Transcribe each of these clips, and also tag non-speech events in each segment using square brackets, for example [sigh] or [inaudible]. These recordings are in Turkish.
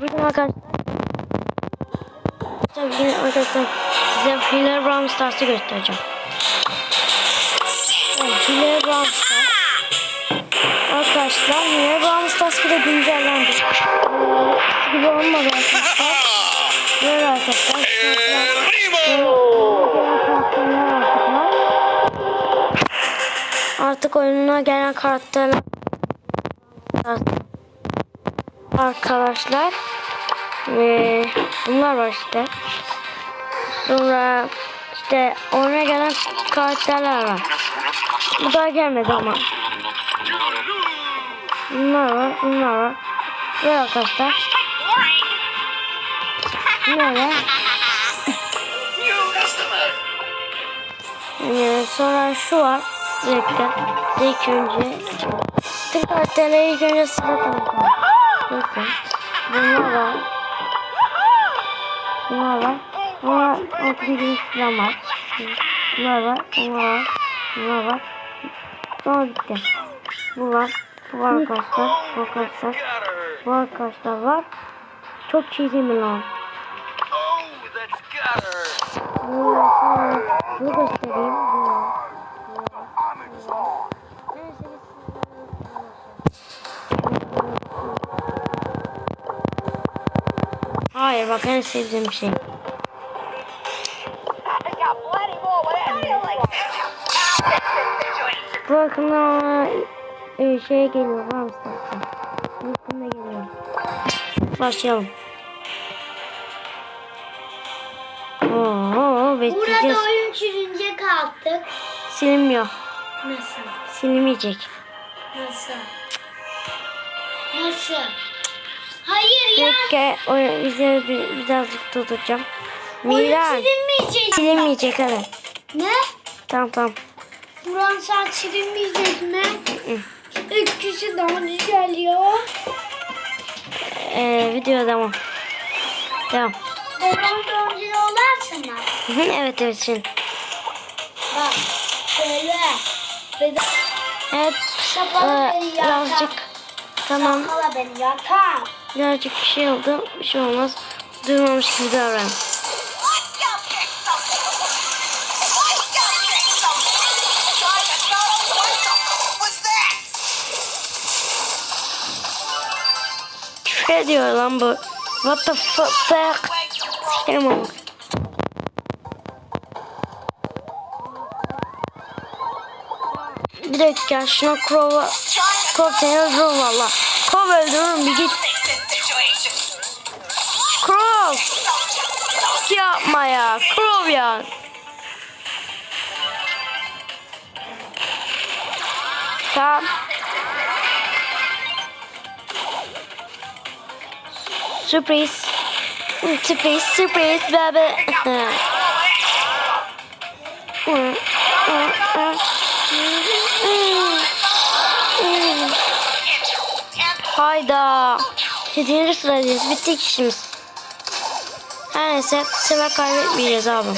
Bugün arkadaşlar Bugün arkadaşlar size Hiller Brawl Stars'ı göstereceğim. Evet, Hiller Brawl Stars. Arkadaşlar Hiller Brawl Stars bir de güncellendi. Ee, gibi olmadı arkadaşlar. Böyle arkadaşlar. Artık oyununa gelen karakterler arkadaşlar. Ve bunlar var işte. Sonra işte oyuna gelen karakterler var. Bu daha gelmedi ama. Bunlar var bunlar var. Ve arkadaşlar. Böyle ee, sonra şu var. Bir dakika. İlk önce. Tüm karakterleri ilk önce sıra tanıtalım Bakın. Bunlar var. Bunlar var. Bunlar altın gibi falan var. Bunlar var. Bunlar var. Bunlar var. Sonra bitti. Bu var. Bu var arkadaşlar. Bu arkadaşlar. Bu arkadaşlar var. Çok değil mi lan? Oh. Bunu, sonra bunu Hayır bak en sevdiğim şey. Bu akımda e, şey geliyor zaten? Bu akımda geliyor. Başlayalım. Oo, Burada oyun çürünce kalktık. Silinmiyor. Nasıl? Silinmeyecek. Nasıl? Nasıl? Hayır ya. Bekle, oyun bize bir, birazcık. Oyun Miran. çürünmeyecek. Silinmeyecek hadi. Ne? Tamam tamam. Buran saat çürünmeyecek mi? Öyküsü daha güzel ya. Ee, video devam. Devam. Babam doncu olarsın hı, [laughs] evet evet şimdi. Bak. Şöyle. Evet. Ee, birazcık tamam. Kala beni yakar. Birazcık bir şey oldu. Bir şey olmaz. Duymamış gibi davran. Küfür ediyor lan bu. What the fuck? Sikerim onu. Bir dakika şuna Crow'a Crow seni öldürür valla. Crow öldürürüm bir git. Crow! Yapma ya. Crow ya. Tamam. Sürpriz. Sürpriz, sürpriz bebe. Hayda. Yedinci sıradayız. Bitti işimiz. Her neyse sefer kaybetmeyeceğiz abi.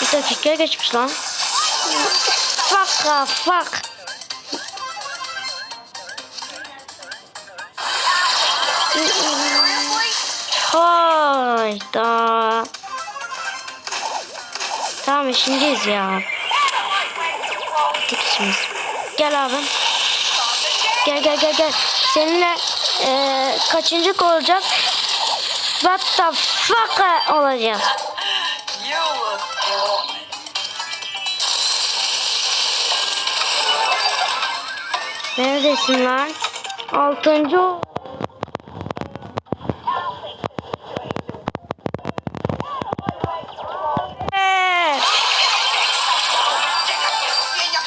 Bir dakika geçmiş lan. Fuck ah, fuck. Hayda. Tamam işindeyiz ya. İşimiz. Gel abi. Gel gel gel gel. Seninle eee kaçıncı olacağız? What the fuck cool. Neredesin lan? Altıncı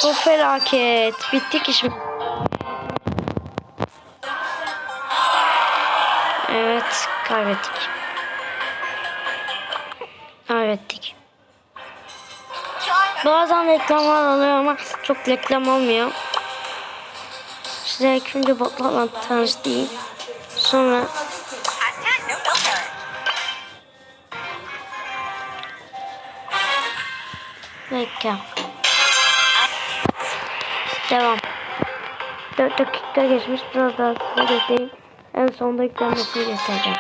Bu felaket. Bittik iş? Evet, kaybettik. Kaybettik. Bazen reklamlar oluyor ama çok reklam olmuyor. Size ilk önce botlarla tanıştırayım. Sonra. Bekle. Devam. 4 dakika geçmiş. Biraz daha size göstereyim. En sonda yüklenmesini göstereceğim.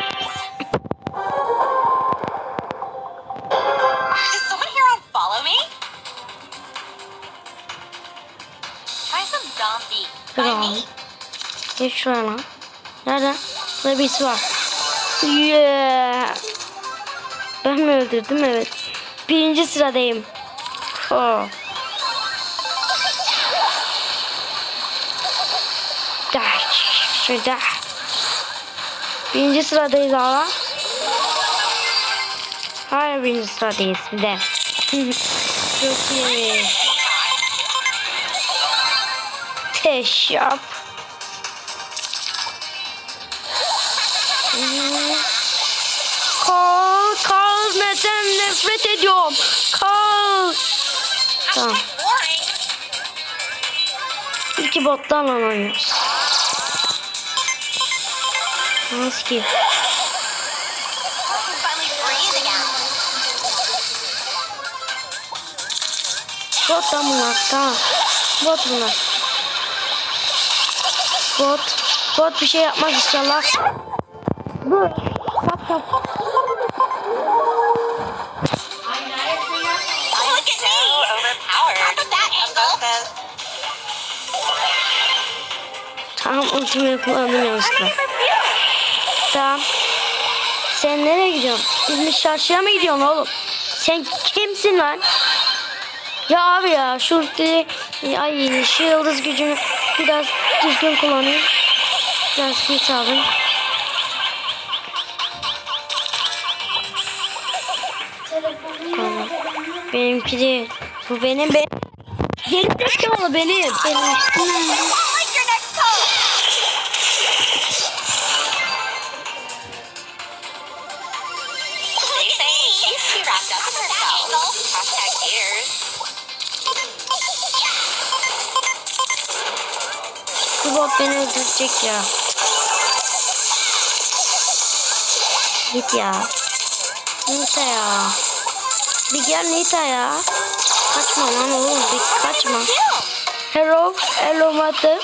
Tamam. Geç şuraya lan. Nerede? Burada birisi var. Yeah. Ben mi öldürdüm? Evet. Birinci sıradayım. Oh. Şurada. Birinci sıradayız hala. Hayır birinci sıradayız bir de. Çok iyi. Teş yap. Kal, kal neden nefret ediyorum. Kal. Tamam. İki botlarla oynuyoruz. Nasıl ki? Bot da bunlar. Tamam. Bot bunlar. Bot. Bot bir şey yapmaz inşallah. Dur. Kap kap. Tamam ultimi kullandım yanlışlıkla. Tamam. Sen nereye gidiyorsun? İzmir çarşıya mı gidiyorsun oğlum? Sen kimsin lan? Ya abi ya şu ultiyi ay şu yıldız gücünü biraz düzgün kullanayım. Biraz git abi. Tamam. Benimki değil. Bu benim benim. Geri zekalı benim. Benim. Bu bot beni öldürecek ya. Git ya. Nita ya. Bir gel Nita ya. Kaçma lan oğlum bir kaçma. Hello, hello mother.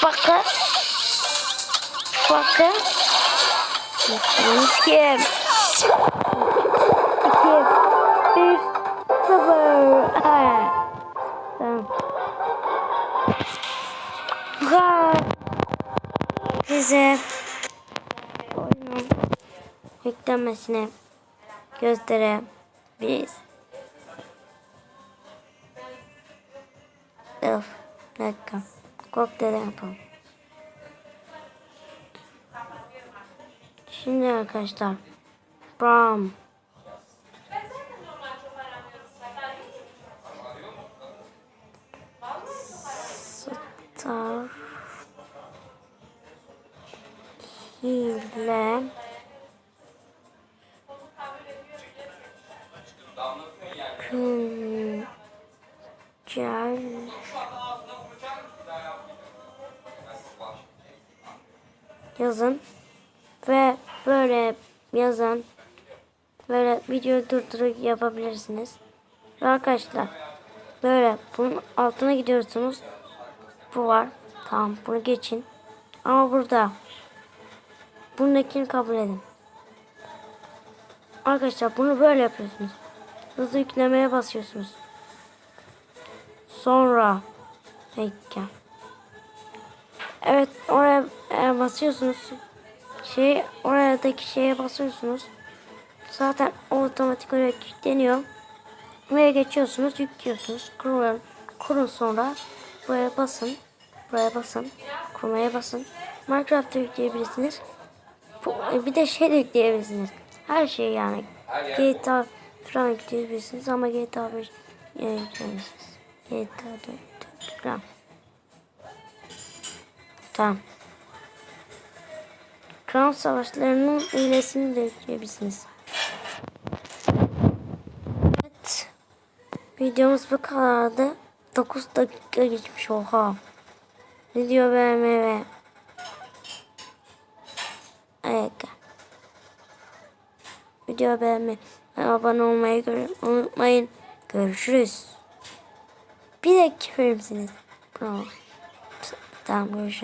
Fucker. Fucker. Yalnız kim? İki, bir, sıfır. Ha. Yüklenmesini gösterebiliriz. Bir dakika. Kokteyl yapalım. Şimdi arkadaşlar. Bam. Yazın. Ve böyle yazın. Böyle video durdurup yapabilirsiniz. Ve arkadaşlar böyle bunun altına gidiyorsunuz. Bu var. Tamam bunu geçin. Ama burada Bundakini kabul edin. Arkadaşlar bunu böyle yapıyorsunuz. Hızlı yüklemeye basıyorsunuz. Sonra bekle. Evet oraya e, basıyorsunuz. Şey oradaki şeye basıyorsunuz. Zaten otomatik olarak yükleniyor. Buraya geçiyorsunuz, yüklüyorsunuz. Kurun, kurun sonra buraya basın. Buraya basın. Kurmaya basın. Minecraft'ta yükleyebilirsiniz. Bu- Bir de şey de yükleyebilirsiniz. Her şey yani. GTA falan yükleyebilirsiniz ama GTA 5 yükleyemezsiniz. GTA 4 4 falan. Tamam. Kral savaşlarının hilesini de yükleyebilirsiniz. Evet. Videomuz bu kadardı. 9 dakika geçmiş oha. Video beğenmeyi ve Evet. Video beğenmeyi abone olmayı unutmayın. Görüşürüz. Bir dakika verir misiniz? Tamam görüşürüz.